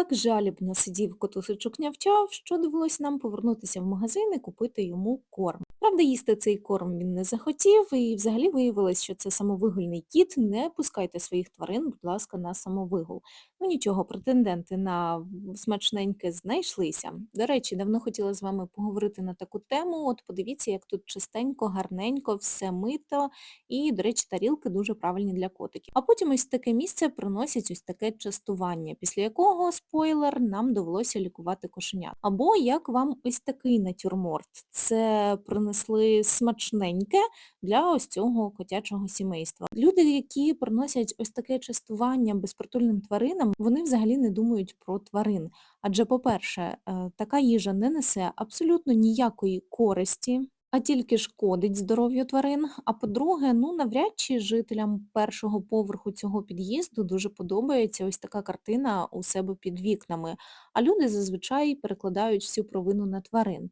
Так жалібно сидів котусечок нявчав, що довелось нам повернутися в магазин і купити йому корм. Правда, їсти цей корм він не захотів, і взагалі виявилось, що це самовигульний кіт. Не пускайте своїх тварин, будь ласка, на самовигул. Ну нічого, претенденти на смачненьке знайшлися. До речі, давно хотіла з вами поговорити на таку тему. От подивіться, як тут чистенько, гарненько, все мито, і, до речі, тарілки дуже правильні для котиків. А потім ось таке місце приносять ось таке частування, після якого, спойлер, нам довелося лікувати кошенят. Або як вам ось такий натюрморт. Це принесли смачненьке для ось цього котячого сімейства. Люди, які приносять ось таке частування безпритульним тваринам, вони взагалі не думають про тварин. Адже, по-перше, е, така їжа не несе абсолютно ніякої користі, а тільки шкодить здоров'ю тварин. А по-друге, ну навряд чи жителям першого поверху цього під'їзду дуже подобається ось така картина у себе під вікнами. А люди зазвичай перекладають всю провину на тварин.